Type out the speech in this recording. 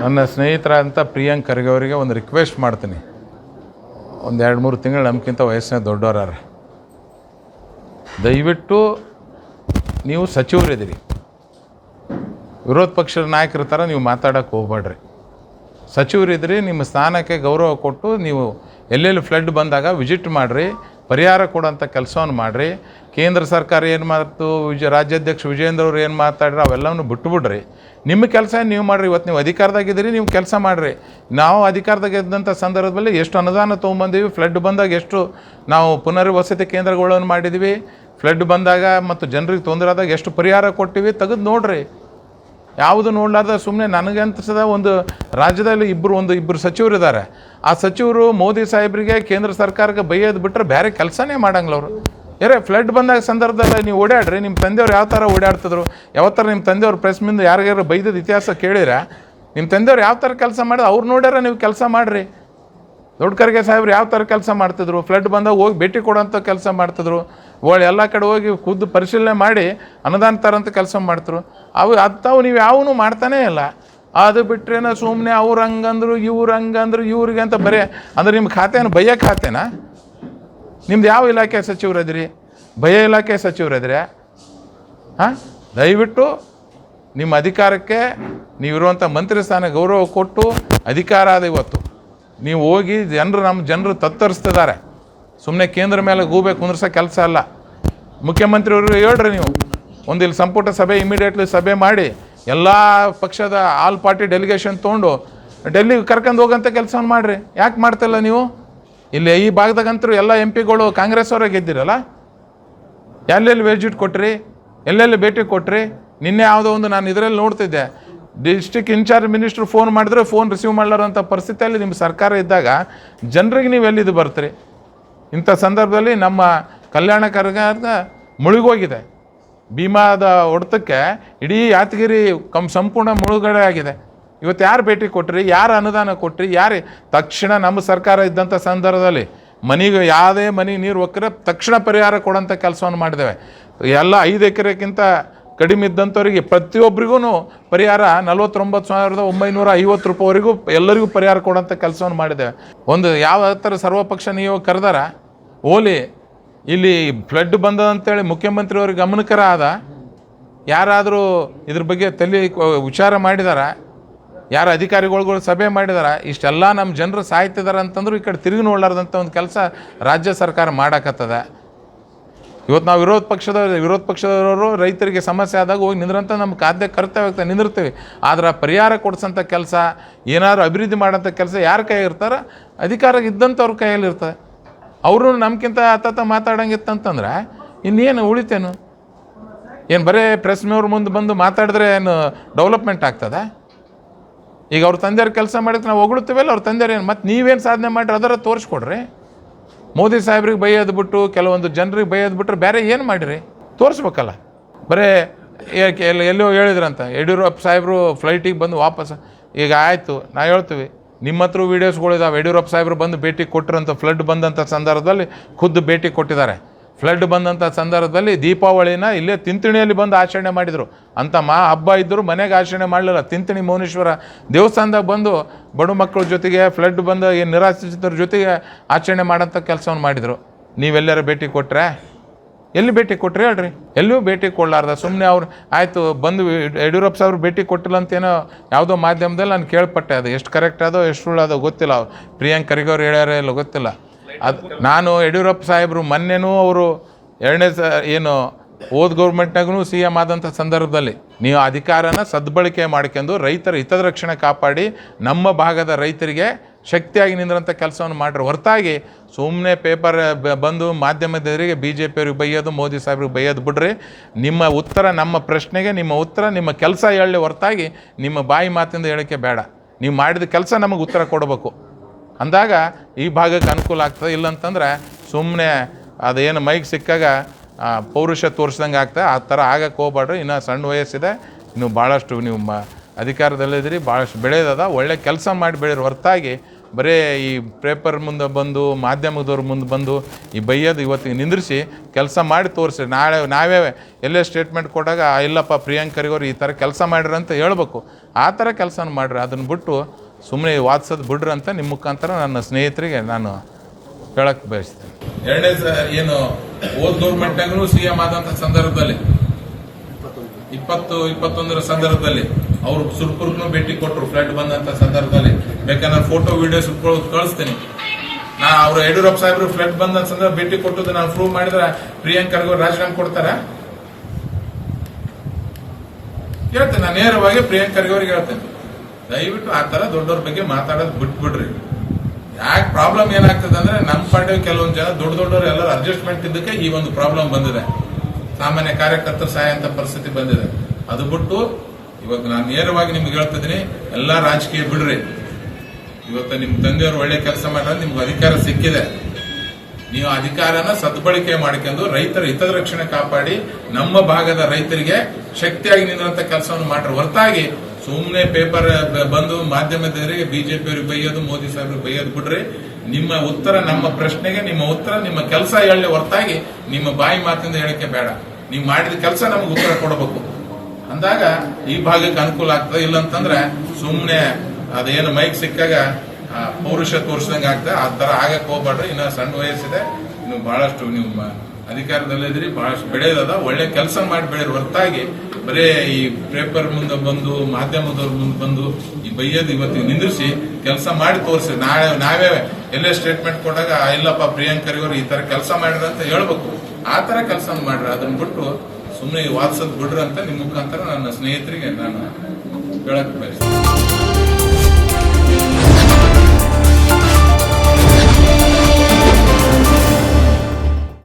ನನ್ನ ಸ್ನೇಹಿತರಾದಂಥ ಪ್ರಿಯಾಂಕ್ ಖರ್ಗೆ ಅವರಿಗೆ ಒಂದು ರಿಕ್ವೆಸ್ಟ್ ಮಾಡ್ತೀನಿ. ಒಂದು ಎರಡು ಮೂರು ತಿಂಗಳು ನಮ್ಗಿಂತ ವಯಸ್ಸಿನ ದೊಡ್ಡವರಾರ ದಯವಿಟ್ಟು ನೀವು ಸಚಿವರಿದ್ದೀರಿ. ವಿರೋಧ ಪಕ್ಷದ ನಾಯಕರ ಥರ ನೀವು ಮಾತಾಡೋಕ್ಕೆ ಹೋಗ್ಬೇಡ್ರಿ. ಸಚಿವರಿದ್ರಿ ನಿಮ್ಮ ಸ್ಥಾನಕ್ಕೆ ಗೌರವ ಕೊಟ್ಟು ನೀವು ಎಲ್ಲೆಲ್ಲಿ ಫ್ಲಡ್ ಬಂದಾಗ ವಿಸಿಟ್ ಮಾಡಿರಿ. ಪರಿಹಾರ ಕೊಡೋಂಥ ಕೆಲಸವನ್ನು ಮಾಡಿರಿ. ಕೇಂದ್ರ ಸರ್ಕಾರ ಏನು ಮಾಡ್ತು? ವಿಜ, ರಾಜ್ಯಾಧ್ಯಕ್ಷ ವಿಜೇಂದ್ರ ಅವ್ರು ಏನು ಮಾತಾಡ್ರಿ? ಅವೆಲ್ಲವನ್ನು ಬಿಟ್ಟುಬಿಡ್ರಿ ನಿಮ್ಮ ಕೆಲಸ ನೀವು ಮಾಡಿರಿ? ಇವತ್ತು ನೀವು ಅಧಿಕಾರದಾಗಿದ್ದೀರಿ ನೀವು ಕೆಲಸ ಮಾಡಿರಿ. ನಾವು ಅಧಿಕಾರದಾಗ ಇದ್ದಂಥ ಸಂದರ್ಭದಲ್ಲಿ ಎಷ್ಟು ಅನುದಾನ ತೊಗೊಂಬಂದೀವಿ? ಫ್ಲಡ್ ಬಂದಾಗ ಎಷ್ಟು ನಾವು ಪುನರ್ವಸತಿ ಕೇಂದ್ರಗಳನ್ನು ಮಾಡಿದ್ವಿ? ಫ್ಲಡ್ ಬಂದಾಗ ಮತ್ತು ಜನರಿಗೆ ತೊಂದರೆ ಆದಾಗ ಎಷ್ಟು ಪರಿಹಾರ ಕೊಟ್ಟಿವಿ? ತೆಗೆದು ನೋಡ್ರಿ. ಯಾವುದು ನೋಡಲಾರ್ದ ಸುಮ್ಮನೆ ನನಗೆ ಒಂದು ರಾಜ್ಯದಲ್ಲಿ ಇಬ್ಬರು ಒಂದು ಇಬ್ಬರು ಸಚಿವರು ಇದ್ದಾರೆ ಆ ಸಚಿವರು ಮೋದಿ ಸಾಹೇಬರಿಗೆ ಕೇಂದ್ರ ಸರ್ಕಾರಕ್ಕೆ ಬೈಯೋದು ಬಿಟ್ಟರೆ ಬೇರೆ ಕೆಲಸನೇ ಮಾಡಂಗಿಲ್ಲ ಅವರು. ಏರೇ ಫ್ಲಡ್ ಬಂದಾಗ ಸಂದರ್ಭದಲ್ಲಿ ನೀವು ಓಡಾಡ್ರಿ ನಿಮ್ಮ ತಂದೆಯವ್ರು ಯಾವ ಥರ ಓಡಾಡ್ತಿದ್ರು ಯಾವ ಥರ ನಿಮ್ಮ ತಂದೆಯವ್ರ ಪ್ರೆಸ್ ಮುಂದೆ ಯಾರಿಗಾರು ಬೈದದ ಇತಿಹಾಸ ಕೇಳಿರ ನಿಮ್ಮ ತಂದೆಯವ್ರು ಯಾವ ಥರ ಕೆಲಸ ಮಾಡಿದ್ರೆ, ಅವ್ರು ನೋಡ್ಯಾರ ನೀವು ಕೆಲಸ ಮಾಡಿರಿ. ದೊಡ್ಡ ಕರ್ಗೆ ಸಾಹೇಬ್ರು ಯಾವ ಥರ ಕೆಲಸ ಮಾಡ್ತಿದ್ರು? ಫ್ಲಡ್ ಬಂದಾಗ ಹೋಗಿ ಭೇಟಿ ಕೊಡೋಂಥ ಕೆಲಸ ಮಾಡ್ತಿದ್ರು. ಒಳ್ಳೆ ಎಲ್ಲ ಕಡೆ ಹೋಗಿ ಖುದ್ದು ಪರಿಶೀಲನೆ ಮಾಡಿ ಅನುದಾನ ತರೋಂಥ ಕೆಲಸ ಮಾಡ್ತಿರು ಅವು ಅಂಥವು ನೀವು ಯಾವನು ಮಾಡ್ತಾನೇ ಇಲ್ಲ. ಅದು ಬಿಟ್ರೇನ ಸುಮ್ಮನೆ ಅವ್ರು ಹಂಗಂದ್ರು, ಇವ್ರು ಹಂಗಂದ್ರು, ಇವ್ರಿಗೆ ಅಂತ ಬರೀ ಅಂದ್ರೆ ನಿಮ್ಮ ಖಾತೆನ ಭಯ ಖಾತೆನಾ? ನಿಮ್ದು ಯಾವ ಇಲಾಖೆ ಸಚಿವರದ್ರಿ ಭಯ ಇಲಾಖೆ ಸಚಿವರದಿರಿ ಹಾಂ? ದಯವಿಟ್ಟು ನಿಮ್ಮ ಅಧಿಕಾರಕ್ಕೆ ನೀವಿರುವಂಥ ಮಂತ್ರಿ ಸ್ಥಾನ ಗೌರವ ಕೊಟ್ಟು ಅಧಿಕಾರ ಆದ ಇವತ್ತು. ನೀವು ಹೋಗಿ ಜನರು ನಮ್ಮ ಜನರು ತತ್ತರಿಸ್ತಿದ್ದಾರೆ. ಸುಮ್ಮನೆ ಕೇಂದ್ರ ಮೇಲೆ ಗೂಬೆ ಕುಂದ್ರಸೋ ಕೆಲಸ ಅಲ್ಲ. ಮುಖ್ಯಮಂತ್ರಿಯವರು ಹೇಳ್ರಿ ನೀವು, ಒಂದು ಇಲ್ಲಿ ಸಂಪುಟ ಸಭೆ ಇಮಿಡಿಯೇಟ್ಲಿ ಸಭೆ ಮಾಡಿ, ಎಲ್ಲ ಪಕ್ಷದ ಆಲ್ ಪಾರ್ಟಿ ಡೆಲಿಗೇಷನ್ ತೊಗೊಂಡು ಡೆಲ್ಲಿಗೆ ಕರ್ಕೊಂಡು ಹೋಗೋಂಥ ಕೆಲಸವನ್ನು ಮಾಡಿರಿ. ಯಾಕೆ ಮಾಡ್ತಿಲ್ಲ ನೀವು? ಇಲ್ಲಿ ಈ ಭಾಗದಾಗಂತರೂ ಎಲ್ಲ ಎಂ ಪಿಗಳು ಕಾಂಗ್ರೆಸ್ ಅವರೇ ಗೆದ್ದಿರಲ್ಲ? ಎಲ್ಲೆಲ್ಲಿ ವಿಸಿಟ್ ಕೊಟ್ರಿ? ಎಲ್ಲೆಲ್ಲಿ ಭೇಟಿ ಕೊಟ್ರಿ? ನಿನ್ನೆ ಯಾವುದೋ ಒಂದು ನಾನು ಇದರಲ್ಲಿ ನೋಡ್ತಿದ್ದೆ. District in charge minister phone ಮಾಡಿದ್ರೆ ಫೋನ್ ರಿಸೀವ್ ಮಾಡಲಾರಂಥ ಪರಿಸ್ಥಿತಿಯಲ್ಲಿ ನಿಮ್ಮ ಸರ್ಕಾರ ಇದ್ದಾಗ ಜನರಿಗೆ ನೀವು ಎಲ್ಲಿದ್ದು ಬರ್ತೀರಿ? ಇಂಥ ಸಂದರ್ಭದಲ್ಲಿ ನಮ್ಮ ಕಲ್ಯಾಣ ಕರ್ನಾಟಕ ಮುಳುಗೋಗಿದೆ. ಭೀಮಾದ ಹೊಡೆತಕ್ಕೆ ಇಡೀ ಯಾತಗಿರಿ ಕಮ್, ಸಂಪೂರ್ಣ ಮುಳುಗಡೆ ಆಗಿದೆ. ಇವತ್ತು ಯಾರು ಭೇಟಿ ಕೊಟ್ರಿ? ಯಾರು ಅನುದಾನ ಕೊಟ್ರಿ? ಯಾರು? ತಕ್ಷಣ ನಮ್ಮ ಸರ್ಕಾರ ಇದ್ದಂಥ ಸಂದರ್ಭದಲ್ಲಿ ಮನೆಗೆ ಯಾವುದೇ ಮನೆ, ನೀರು ಒಕ್ಕರೆ ತಕ್ಷಣ ಪರಿಹಾರ ಕೊಡೋಂಥ ಕೆಲಸವನ್ನು ಮಾಡಿದ್ದೇವೆ. ಎಲ್ಲ ಐದು ಎಕರೆಗಿಂತ ಕಡಿಮೆ ಇದ್ದಂಥವ್ರಿಗೆ ಪ್ರತಿಯೊಬ್ಬರಿಗೂ ಪರಿಹಾರ ನಲವತ್ತೊಂಬತ್ತು ಸಾವಿರದ ಒಂಬೈನೂರ ಐವತ್ತು ರೂಪಾಯಿವರೆಗೂ ಎಲ್ಲರಿಗೂ ಪರಿಹಾರ ಕೊಡೋಂಥ ಕೆಲಸವನ್ನು ಮಾಡಿದೆ ಒಂದು ಯಾವ ಥರ ಸರ್ವಪಕ್ಷ ನೀವು ಕರೆದಾರ, ಓಲಿ ಇಲ್ಲಿ ಫ್ಲಡ್ ಬಂದದಂತೇಳಿ ಮುಖ್ಯಮಂತ್ರಿಯವ್ರಿಗೆ ಗಮನಕರ ಆದ, ಯಾರಾದರೂ ಇದ್ರ ಬಗ್ಗೆ ತಲೆ ವಿಚಾರ ಮಾಡಿದಾರ, ಯಾರು ಅಧಿಕಾರಿಗಳುಗಳು ಸಭೆ ಮಾಡಿದಾರ, ಇಷ್ಟೆಲ್ಲ ನಮ್ಮ ಜನರು ಸಾಯ್ತಿದಾರ ಅಂತಂದ್ರು ಈ ಕಡೆ ತಿರುಗಿ ನೋಡ್ಲಾರ್ದಂಥ ಒಂದು ಕೆಲಸ ರಾಜ್ಯ ಸರ್ಕಾರ ಮಾಡಾಕತ್ತದ. ಇವತ್ತು ನಾವು ವಿರೋಧ ಪಕ್ಷದ, ವಿರೋಧ ಪಕ್ಷದವರು ರೈತರಿಗೆ ಸಮಸ್ಯೆ ಆದಾಗ ಹೋಗಿ ನಿಂದ್ರಂತ ನಮ್ಮ ಖಾದ್ಯ ಕರ್ತವ್ಯ ಆಗ್ತದೆ, ನಿಂದಿರ್ತೀವಿ. ಆದರೆ ಪರಿಹಾರ ಕೊಡಿಸೋಂಥ ಕೆಲಸ, ಏನಾದರೂ ಅಭಿವೃದ್ಧಿ ಮಾಡೋಂಥ ಕೆಲಸ ಯಾರ ಕೈಯಾಗಿರ್ತಾರೆ ಅಧಿಕಾರ ಇದ್ದಂಥವ್ರ ಕೈಯಲ್ಲಿ ಇರ್ತದೆ ಅವರು ನಮ್ಗಿಂತ ಹತ್ತತ್ತ ಮಾತಾಡಂಗಿತ್ತಂತಂದ್ರೆ, ಇನ್ನೇನು ಉಳಿತೇನು? ಏನು ಬರೀ ಪ್ರೆಸ್ ಮೇವ್ರ ಮುಂದೆ ಬಂದು ಮಾತಾಡಿದ್ರೆ ಏನು ಡೆವಲಪ್ಮೆಂಟ್ ಆಗ್ತದೆ? ಈಗ ಅವ್ರ ತಂದೆಯವ್ರ ಕೆಲಸ ಮಾಡಿದ್ರೆ ನಾವು ಹೊಗಳುತ್ತೀವಲ್ಲ, ಅವ್ರ ತಂದೆಯವ್ರು ಏನು, ಮತ್ತು ನೀವೇನು ಸಾಧನೆ ಮಾಡಿರಿ, ಅದರ ತೋರಿಸ್ಕೊಡ್ರಿ. ಮೋದಿ ಸಾಹೇಬ್ರಿಗೆ ಬೈಯೋದು ಬಿಟ್ಟು ಕೆಲವೊಂದು ಜನರಿಗೆ ಬೈಯೋದು ಬಿಟ್ಟರೆ ಬೇರೆ ಏನು ಮಾಡಿರಿ? ತೋರಿಸ್ಬೇಕಲ್ಲ. ಬರೇ ಎಲ್ಲಿ ಎಲ್ಲೋ ಹೇಳಿದ್ರಂತ. ಯಡಿಯೂರಪ್ಪ ಸಾಹೇಬರು ಫ್ಲೈಟಿಗೆ ಬಂದು ವಾಪಸ್ ಈಗ ಆಯಿತು, ನಾ ಹೇಳ್ತೀವಿ. ನಿಮ್ಮ ಹತ್ರ ವೀಡಿಯೋಸ್ಗಳಿದಾವೆ ಯಡಿಯೂರಪ್ಪ ಸಾಹೇಬರು ಬಂದು ಭೇಟಿ ಕೊಟ್ಟರಂತ ಫ್ಲಡ್ ಬಂದಂಥ ಸಂದರ್ಭದಲ್ಲಿ ಖುದ್ದು ಭೇಟಿ ಕೊಟ್ಟಿದ್ದಾರೆ. ಫ್ಲಡ್ ಬಂದಂಥ ಸಂದರ್ಭದಲ್ಲಿ ದೀಪಾವಳಿನ ಇಲ್ಲೇ ತಿಂತಿಣಿಯಲ್ಲಿ ಬಂದು ಆಚರಣೆ ಮಾಡಿದರು. ಅಂಥ ಮಾ ಹಬ್ಬ ಇದ್ದರೂ ಮನೆಗೆ ಆಚರಣೆ ಮಾಡಲಿಲ್ಲ. ತಿಂತಿಣಿ ಮೌನೇಶ್ವರ ದೇವಸ್ಥಾನದಾಗ ಬಂದು ಬಡ ಮಕ್ಕಳ ಜೊತೆಗೆ ಫ್ಲಡ್ ಬಂದ ಏನು ನಿರಾಶ್ರಿತರ ಜೊತೆಗೆ ಆಚರಣೆ ಮಾಡೋಂಥ ಕೆಲಸವನ್ನು ಮಾಡಿದರು. ನೀವೆಲ್ಲರ ಭೇಟಿ ಕೊಟ್ಟರೆ ಎಲ್ಲಿ ಭೇಟಿ ಕೊಟ್ಟರೆ ಹೇಳ್ರಿ? ಎಲ್ಲೂ ಭೇಟಿ ಕೊಡಲಾರ್ದ. ಸುಮ್ಮನೆ ಅವ್ರು ಆಯಿತು ಬಂದು ಯಡಿಯೂರಪ್ಪ ಸಾವ್ರು ಭೇಟಿ ಕೊಟ್ಟಿಲ್ಲ ಅಂತೇನೋ ಯಾವುದೋ ಮಾಧ್ಯಮದಲ್ಲಿ ನಾನು ಕೇಳ್ಪಟ್ಟೆ ಅದು. ಎಷ್ಟು ಕರೆಕ್ಟ್ ಅದೋ, ಎಷ್ಟು ಸುಳ್ಳು ಅದೋ ಗೊತ್ತಿಲ್ಲ. ಪ್ರಿಯಾಂಕ್ ಖರ್ಗೆ ಅವ್ರು ಹೇಳ್ಯಾರ ಇಲ್ಲ ಗೊತ್ತಿಲ್ಲ. ಅದು ನಾನು ಯಡಿಯೂರಪ್ಪ ಸಾಹೇಬರು ಮೊನ್ನೆನೂ ಅವರು ಎರಡನೇ ಸ ಏನು ಓದ್ ಗೌರ್ಮೆಂಟ್ನಾಗೂ ಸಿ ಎಂ ಆದಂಥ ಸಂದರ್ಭದಲ್ಲಿ ನೀವು ಅಧಿಕಾರನ ಸದ್ಬಳಕೆ ಮಾಡ್ಕೊಂಡು ರೈತರ ಹಿತದ ರಕ್ಷಣೆ ಕಾಪಾಡಿ ನಮ್ಮ ಭಾಗದ ರೈತರಿಗೆ ಶಕ್ತಿಯಾಗಿ ನಿಂದ್ರಂಥ ಕೆಲಸವನ್ನು ಮಾಡ್ರಿ. ಹೊರತಾಗಿ ಸುಮ್ಮನೆ ಪೇಪರ್ ಬಂದು ಮಾಧ್ಯಮದವರಿಗೆ ಬಿ ಜೆ ಪಿಯವ್ರಿಗೆ ಬೈಯೋದು, ಮೋದಿ ಸಾಹೇಬ್ರಿಗೆ ಬೈಯೋದು ಬಿಡ್ರಿ. ನಿಮ್ಮ ಉತ್ತರ ನಮ್ಮ ಪ್ರಶ್ನೆಗೆ, ನಿಮ್ಮ ಉತ್ತರ ನಿಮ್ಮ ಕೆಲಸ ಹೇಳಿ ಹೊರತಾಗಿ ನಿಮ್ಮ ಬಾಯಿ ಮಾತಿಂದ ಹೇಳೋಕ್ಕೆ ಬೇಡ. ನೀವು ಮಾಡಿದ ಕೆಲಸ ನಮಗೆ ಉತ್ತರ ಕೊಡಬೇಕು. ಅಂದಾಗ ಈ ಭಾಗಕ್ಕೆ ಅನುಕೂಲ ಆಗ್ತದೆ. ಇಲ್ಲಂತಂದ್ರೆ ಸುಮ್ಮನೆ ಅದೇನು ಮೈಕ್ ಸಿಕ್ಕಾಗ ಪೌರುಷ ತೋರಿಸ್ದಂಗೆ ಆಗ್ತದೆ. ಆ ಥರ ಆಗಕ್ಕೆ ಹೋಗ್ಬೇಡ್ರಿ. ಇನ್ನೂ ಸಣ್ಣ ವಯಸ್ಸಿದೆ. ಇನ್ನು ಭಾಳಷ್ಟು ನೀವು ಮ ಅಧಿಕಾರದಲ್ಲಿದ್ದೀರಿ ಭಾಳಷ್ಟು ಬೆಳೆಯೋದದ ಒಳ್ಳೆ ಕೆಲಸ ಮಾಡಿ ಬೆಳೆಯೋರು. ಹೊರತಾಗಿ ಬರೀ ಈ ಪೇಪರ್ ಮುಂದೆ ಬಂದು ಮಾಧ್ಯಮದವ್ರ ಮುಂದೆ ಬಂದು ಈ ಬೈಯೋದು ಇವತ್ತಿಗೆ ನಿಂದ್ರಿಸಿ ಕೆಲಸ ಮಾಡಿ ತೋರಿಸಿ ನಾಳೆ ನಾವೇ ಎಲ್ಲೇ ಸ್ಟೇಟ್ಮೆಂಟ್ ಕೊಟ್ಟಾಗ "ಆ, ಇಲ್ಲಪ್ಪ ಪ್ರಿಯಾಂಕರಿಗವ್ರು ಈ ಥರ ಕೆಲಸ ಮಾಡಿರಂತ ಹೇಳ್ಬೇಕು. ಆ ಥರ ಕೆಲಸನ ಮಾಡಿರಿ. ಅದನ್ನು ಬಿಟ್ಟು ಸುಮ್ಮನೆ ವಾದಿಸೋದು ಬಿಡ್ರಿ ಅಂತ ನಿಮ್ಮ ಮುಖಾಂತರ ನನ್ನ ಸ್ನೇಹಿತರಿಗೆ ನಾನು ಹೇಳಕ್ಕೆ ಬಯಸ್ತೇನೆ. ಎರಡನೇ ಏನು ಓದ್ ಗೌರ್ಮೆಂಟ್ನಾಗೂ ಸಿ ಎಂ ಆದಂತ ಸಂದರ್ಭದಲ್ಲಿ. ಇಪ್ಪತ್ತು, ಇಪ್ಪತ್ತೊಂದರ ಸಂದರ್ಭದಲ್ಲಿ. ಅವರು ಸುರ್ಪುರ್ಗೂ ಭೇಟಿ ಕೊಟ್ಟರು ಫ್ಲಡ್ ಬಂದಂತ ಸಂದರ್ಭದಲ್ಲಿ. ಬೇಕಾದ್ರೆ ಫೋಟೋ ವಿಡಿಯೋ ವಿಡಿಯೋಸ್ ಕಳಿಸ್ತೀನಿ. ನಾ ಅವರು ಯಡಿಯೂರಪ್ಪ ಸಾಹೇಬ್ರು ಫ್ಲಡ್ ಬಂದ ಸಂದರ್ಭ ಭೇಟಿ ಕೊಟ್ಟದ್ದು ನಾನು ಪ್ರೂವ್ ಮಾಡಿದ್ರೆ ಪ್ರಿಯಾಂಕರ್ಗೂ ರಾಜೀನಾಮೆ ಕೊಡ್ತಾರ? ಹೇಳ್ತೇನೆ ನಾನು ನೇರವಾಗಿ ಪ್ರಿಯಾಂಕರ್ಗೆ ಅವ್ರಿಗೆ ಹೇಳ್ತೇನೆ. ದಯವಿಟ್ಟು ಆ ತರ ದೊಡ್ಡವ್ರ ಬಗ್ಗೆ ಮಾತಾಡೋದು ಬಿಟ್ಬಿಡ್ರಿ. ಯಾಕೆ ಪ್ರಾಬ್ಲಮ್ ಏನಾಗ್ತದೆ ಅಂದ್ರೆ ನಮ್ಮ ಪಾರ್ಟಿ ಕೆಲವೊಂದು ಜನ ದೊಡ್ಡ ದೊಡ್ಡವರು ಎಲ್ಲರೂ ಅಡ್ಜಸ್ಟ್ಮೆಂಟ್ ಇದ್ದಕ್ಕೆ ಈ ಒಂದು ಪ್ರಾಬ್ಲಮ್ ಬಂದಿದೆ. ಸಾಮಾನ್ಯ ಕಾರ್ಯಕರ್ತರ ಸಹಾಯ ಅಂತ ಪರಿಸ್ಥಿತಿ ಬಂದಿದೆ. ಅದು ಬಿಟ್ಟು ಇವತ್ತು ನಾನು ನೇರವಾಗಿ ನಿಮ್ಗೆ ಹೇಳ್ತಿದ್ದೀನಿ ಎಲ್ಲಾ ರಾಜಕೀಯ ಬಿಡ್ರಿ. ಇವತ್ತು ನಿಮ್ಮ ತಂದೆಯವರು ಒಳ್ಳೆ ಕೆಲಸ ಮಾಡಿದ್ರೆ ನಿಮ್ಗೆ ಅಧಿಕಾರ ಸಿಕ್ಕಿದೆ. ನೀವು ಅಧಿಕಾರನ ಸದ್ಬಳಕೆ ಮಾಡ್ಕೊಂಡು ರೈತರ ಹಿತರಕ್ಷಣೆ ಕಾಪಾಡಿ ನಮ್ಮ ಭಾಗದ ರೈತರಿಗೆ ಶಕ್ತಿಯಾಗಿ ನಿಂತ ಕೆಲಸವನ್ನು ಮಾಡ್ರಿ. ಹೊರತಾಗಿ ಸುಮ್ಮನೆ ಪೇಪರ್ ಬಂದು ಮಾಧ್ಯಮದವರಿಗೆ ಬಿಜೆಪಿ ಅವ್ರಿಗೆ ಬೈಯೋದು, ಮೋದಿ ಸಾಹೇಬ್ರಿಗೆ ಬೈಯೋದು ಬಿಡ್ರಿ ನಿಮ್ಮ ಉತ್ತರ, ನಮ್ಮ ಪ್ರಶ್ನೆಗೆ ನಿಮ್ಮ ಉತ್ತರ, ನಿಮ್ಮ ಕೆಲಸ ಹೇಳಿ ಹೊರತಾಗಿ ನಿಮ್ಮ ಬಾಯಿ ಮಾತಿಂದ ಹೇಳಕ್ಕೆ ಬೇಡ. ನೀವು ಮಾಡಿದ ಕೆಲಸ ನಮ್ಗೆ ಉತ್ತರ ಕೊಡಬೇಕು. ಅಂದಾಗ ಈ ಭಾಗಕ್ಕೆ ಅನುಕೂಲ ಆಗ್ತದೆ ಇಲ್ಲ ಅಂತಂದ್ರೆ ಸುಮ್ಮನೆ ಅದೇನು ಮೈಕ್ ಸಿಕ್ಕಾಗ ಪೌರುಷ ತೋರಿಸ್ದಂಗೆ ಆಗ್ತದೆ. ಆ ತರ ಆಗಕ್ಕೆ ಹೋಗ್ಬೇಡ್ರಿ. ಇನ್ನ ಸಣ್ಣ ವಯಸ್ಸಿದೆ. ಇನ್ನು ಬಹಳಷ್ಟು ನಿಮ್ಮ ಅಧಿಕಾರದಲ್ಲಿ ಅಧಿಕಾರದಲ್ಲಿದ್ದೀರಿ. ಬಹಳಷ್ಟು ಬೆಳೆಯೋದದ ಒಳ್ಳೆ ಕೆಲಸ ಮಾಡಿ ಬೆಳೆಯೋರು ಹೊರತಾಗಿ ಬರೇ ಈ ಪೇಪರ್ ಮುಂದೆ ಬಂದು ಮಾಧ್ಯಮದವ್ರ ಮುಂದೆ ಬಂದು ಈ ಬೈಯೋದು ಇವತ್ತಿಗೆ ನಿಂದಿರಿಸಿ ಕೆಲಸ ಮಾಡಿ ತೋರಿಸಿ. ನಾಳೆ ನಾವೇ ಎಲ್ಲೇ ಸ್ಟೇಟ್ಮೆಂಟ್ ಕೊಟ್ಟಾಗ "ಆ, ಇಲ್ಲಪ್ಪ ಪ್ರಿಯಾಂಕರಿಗವ್ರು ಈ ತರ ಕೆಲಸ ಮಾಡಿದ್ರೆ ಅಂತ ಹೇಳ್ಬೇಕು. ಆ ತರ ಕೆಲಸ ಮಾಡ್ರಿ. ಅದನ್ನ ಬಿಟ್ಟು ಸುಮ್ಮನೆ ವಾದಿಸೋದು ಬಿಡ್ರಿ ಅಂತ ನಿಮ್ಮ ಮುಖಾಂತರ ನನ್ನ ಸ್ನೇಹಿತರಿಗೆ ನಾನು ಹೇಳಕ್ ಬಯಸ್ತೇನೆ.